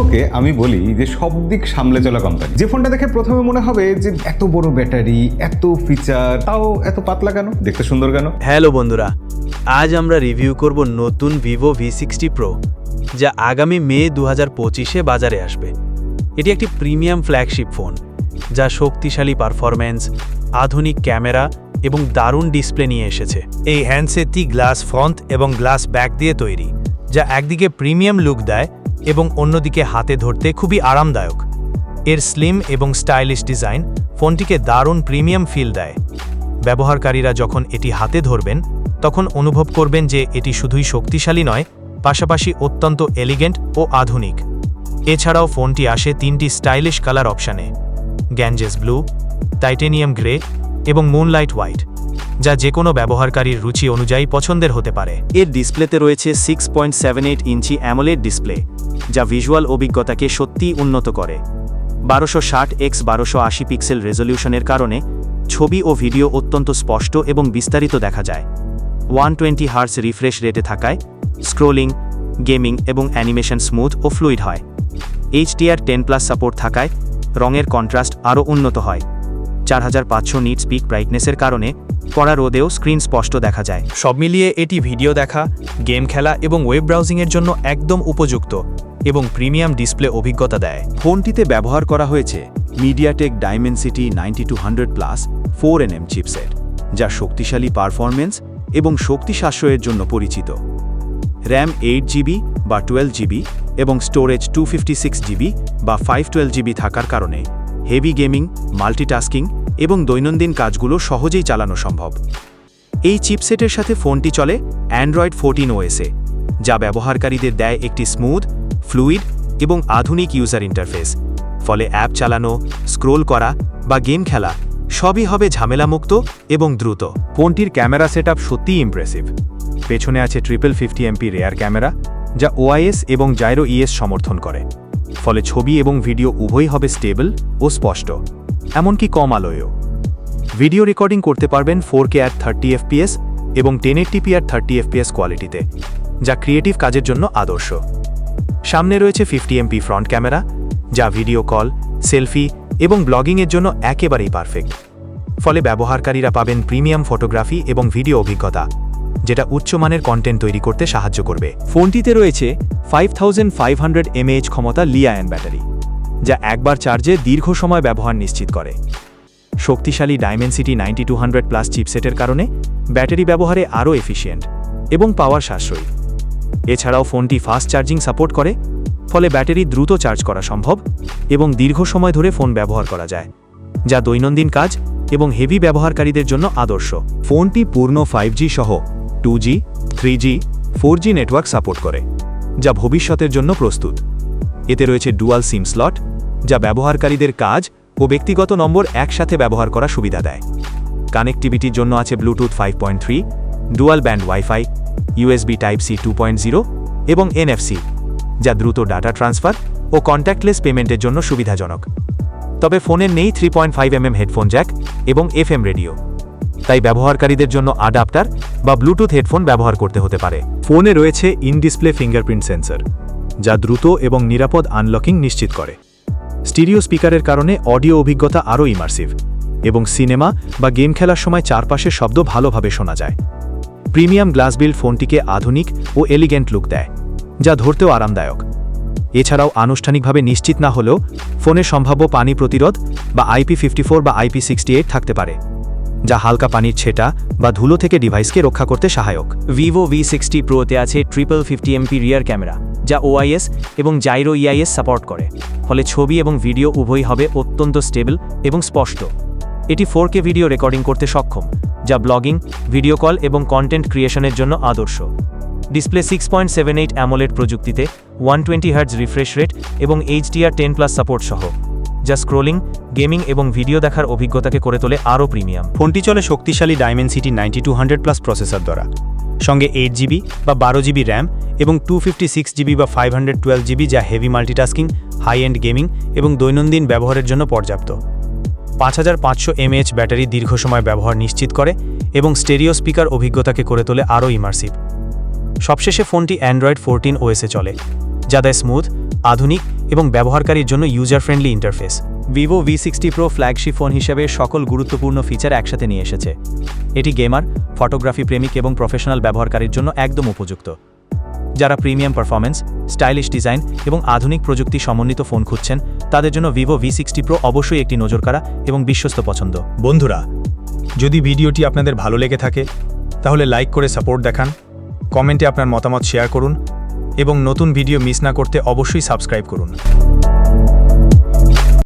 ভিভোকে আমি বলি যে সব দিক সামলে চলা কোম্পানি যে ফোনটা দেখে প্রথমে মনে হবে যে এত বড় ব্যাটারি, এত ফিচার তাও এত পাতলা কেন? দেখতে সুন্দর কেন? হ্যালো বন্ধুরা, আজ আমরা রিভিউ করব নতুন ভিভো ভি সিক্সটি প্রো যা আগামী মে দু হাজার পঁচিশে বাজারে আসবে। এটি একটি প্রিমিয়াম ফ্ল্যাগশিপ ফোন যা শক্তিশালী পারফরম্যান্স আধুনিক ক্যামেরা এবং দারুণ ডিসপ্লে নিয়ে এসেছে। এই হ্যান্ডসেটটি গ্লাস ফ্রন্ট এবং গ্লাস ব্যাক দিয়ে তৈরি, যা একদিকে প্রিমিয়াম লুক দেয় এবং অন্যদিকে হাতে ধরতে খুবই আরামদায়ক। এর স্লিম এবং স্টাইলিশ ডিজাইন ফোনটিকে দারুণ প্রিমিয়াম ফিল দেয়। ব্যবহারকারীরা যখন এটি হাতে ধরবেন, তখন অনুভব করবেন যে এটি শুধুই শক্তিশালী নয়, পাশাপাশি অত্যন্ত এলিগেন্ট ও আধুনিক। এছাড়াও ফোনটি আসে তিনটি স্টাইলিশ কালার অপশানে গ্যাঞ্জেস ব্লু টাইটেনিয়াম গ্রে এবং মুনলাইট হোয়াইট যা যে কোনো ব্যবহারকারীর রুচি অনুযায়ী পছন্দের হতে পারে। এর ডিসপ্লেতে রয়েছে six point seven eight inch AMOLED display যা ভিজুয়াল অভিজ্ঞতাকে সত্যিই উন্নত করে। বারোশো ষাট এক্স বারোশো আশি পিক্সেল রেজলিউশনের কারণে ছবি ও ভিডিও অত্যন্ত স্পষ্ট এবং বিস্তারিত দেখা যায়। ওয়ান টোয়েন্টি হার্স রিফ্রেশ রেটে থাকায় স্ক্রোলিং, গেমিং এবং অ্যানিমেশন স্মুথ ও ফ্লুইড হয়। এইচডিআর টেন প্লাস সাপোর্ট থাকায় রঙের কন্ট্রাস্ট আরও উন্নত হয়। চার হাজার পাঁচশো নিট স্পিক ব্রাইটনেসের কারণে কড়া রোদেও স্ক্রিন স্পষ্ট দেখা যায়। সব মিলিয়ে এটি ভিডিও দেখা, গেম খেলা এবং ওয়েব ব্রাউজিংয়ের জন্য একদম উপযুক্ত। এবং প্রিমিয়াম ডিসপ্লে অভিজ্ঞতা দেয়। ফোনটিতে ব্যবহার করা হয়েছে MediaTek Dimensity ninety two hundred plus four NM chipset যা শক্তিশালী পারফরমেন্স এবং শক্তি সাশ্রয়ের জন্য পরিচিত। র্যাম এইট জিবি বা টুয়েলভ জিবি এবং storage two fifty six GB বা ফাইভ টুয়েলভ জিবি থাকার কারণে হেভি গেমিং মাল্টিটাস্কিং এবং দৈনন্দিন কাজগুলো সহজেই চালানো সম্ভব। এই চিপসেটের সাথে ফোনটি চলে অ্যান্ড্রয়েড ফোরটিন ওএসে যা ব্যবহারকারীদের দেয় একটি স্মুথ ফ্লুইড এবং আধুনিক ইউজার ইন্টারফেস ফলে অ্যাপ চালানো স্ক্রোল করা বা গেম খেলা সবই হবে ঝামেলামুক্ত এবং দ্রুত। ফোনটির ক্যামেরা সেটআপ সত্যিই ইমপ্রেসিভ পেছনে আছে triple fifty MP rear camera যা ওআইএস এবং জাইরো ইএস সমর্থন করে। ফলে ছবি এবং ভিডিও উভয়ই হবে স্টেবল ও স্পষ্ট, এমনকি কম আলোয়ও। ভিডিও রেকর্ডিং করতে পারবেন four K at thirty FPS এবং ten eighty p at thirty FPS কোয়ালিটিতে যা ক্রিয়েটিভ কাজের জন্য আদর্শ। সামনে রয়েছে ফিফটি এমপি ফ্রন্ট ক্যামেরা, যা ভিডিও কল, সেলফি এবং ব্লগিংয়ের জন্য একেবারেই পারফেক্ট। ফলে ব্যবহারকারীরা পাবেন প্রিমিয়াম ফটোগ্রাফি এবং ভিডিও অভিজ্ঞতা, যেটা উচ্চমানের কন্টেন্ট তৈরি করতে সাহায্য করবে। ফোনটিতে রয়েছে five thousand five hundred mAh ক্ষমতা লিয়ায়ন ব্যাটারি, যা একবার চার্জে দীর্ঘ সময় ব্যবহার নিশ্চিত করে। শক্তিশালী Dimensity ninety two hundred plus চিপসেটের কারণে ব্যাটারি ব্যবহারে আরও এফিসিয়েন্ট এবং পাওয়ার সাশ্রয়ী। এছাড়াও ফোনটি ফাস্ট চার্জিং সাপোর্ট করে, ফলে ব্যাটারি দ্রুত চার্জ করা সম্ভব এবং দীর্ঘ সময় ধরে ফোন ব্যবহার করা যায়, যা দৈনন্দিন কাজ এবং হেভি ব্যবহারকারীদের জন্য আদর্শ। ফোনটি পূর্ণ ফাইভ সহ two G, three G, four G network support করে, যা ভবিষ্যতের জন্য প্রস্তুত। এতে রয়েছে ডুয়াল সিম স্লট, যা ব্যবহারকারীদের কাজ ও ব্যক্তিগত নম্বর একসাথে ব্যবহার করা সুবিধা দেয়। কানেক্টিভিটির জন্য আছে Bluetooth five point dual band WiFi USB type C two এবং এনএফসি যা দ্রুত ডাটা ট্রান্সফার ও কন্ট্যাক্টলেস পেমেন্টের জন্য সুবিধাজনক। তবে ফোনের নেই three point five MM headphone jack এবং এফএম রেডিও তাই ব্যবহারকারীদের জন্য আডাপ্টার বা ব্লুটুথ হেডফোন ব্যবহার করতে হতে পারে। ফোনে রয়েছে ইন ডিসপ্লে ফিঙ্গারপ্রিন্ট সেন্সর যা দ্রুত এবং নিরাপদ আনলকিং নিশ্চিত করে। স্টিরিও স্পিকারের কারণে অডিও অভিজ্ঞতা আরও ইমার্সিভ এবং সিনেমা বা গেম খেলার সময় চারপাশের শব্দ ভালোভাবে শোনা যায়। প্রিমিয়াম গ্লাস বিল্ড ফোনটিকে আধুনিক ও এলিগেন্ট লুক দেয়, যা ধরতেও আরামদায়ক। এছাড়াও আনুষ্ঠানিকভাবে নিশ্চিত না হলেও ফোনে সম্ভাব্য পানি প্রতিরোধ বা আইপি ফিফটি বা আইপি সিক্সটি থাকতে পারে, যা হালকা পানির ছেটা বা ধুলো থেকে ডিভাইসকে রক্ষা করতে সহায়ক। ভিভো ভি সিক্সটি প্রোতে আছে triple fifty MP rear camera, যা ওআইএস এবং জাইরো ইআইএস সাপোর্ট করে, ফলে ছবি এবং ভিডিও উভয়ই হবে অত্যন্ত স্টেবল এবং স্পষ্ট। এটি ফোর ভিডিও রেকর্ডিং করতে সক্ষম যা ব্লগিং, ভিডিও কল এবং কন্টেন্ট ক্রিয়েশনের জন্য আদর্শ। Display six point seven eight AMOLED প্রযুক্তিতে one twenty hertz refresh rate এবং এইচডিআর টেন প্লাস সাপোর্ট সহ, যা স্ক্রোলিং গেমিং এবং ভিডিও দেখার অভিজ্ঞতাকে করে তোলে আরও প্রিমিয়াম ফোনটি চলে শক্তিশালী Dimensity ninety two hundred plus processor দ্বারা। সঙ্গে এইট জিবি বা বারো জিবি র্যাম এবং টু ফিফটি সিক্স জিবি বা ফাইভ হান্ড্রেড টুয়েলভ জিবি যা heavy multitasking high end gaming এবং দৈনন্দিন ব্যবহারের জন্য পর্যাপ্ত। পাঁচ হাজার পাঁচশো এমএএইচ ব্যাটারি দীর্ঘ সময় ব্যবহার নিশ্চিত করে এবং স্টেরিও স্পিকার অভিজ্ঞতাকে করে তোলে আরও ইমার্সিভ। সবশেষে ফোনটি অ্যান্ড্রয়েড ফোরটিন ওএসে চলে, যা দেয় স্মুথ, আধুনিক এবং ব্যবহারকারীর জন্য user friendly interface. Vivo V sixty pro flagship phone হিসেবে সকল গুরুত্বপূর্ণ ফিচার একসাথে নিয়ে এসেছে। এটি গেমার, ফটোগ্রাফি প্রেমিক এবং প্রফেশনাল ব্যবহারকারীর জন্য একদম উপযুক্ত। যারা প্রিমিয়াম পারফরমেন্স স্টাইলিশ ডিজাইন এবং আধুনিক প্রযুক্তি সমন্বিত ফোন খুঁজছেন তাদের জন্য ভিভো ভি সিক্সটি প্রো অবশ্যই একটি নজর নজরকাড়া এবং বিশ্বস্ত পছন্দ। বন্ধুরা, যদি ভিডিওটি আপনাদের ভালো লেগে থাকে, তাহলে লাইক করে সাপোর্ট দেখান, কমেন্টে আপনার মতামত শেয়ার করুন, এবং নতুন ভিডিও মিস না করতে অবশ্যই সাবস্ক্রাইব করুন।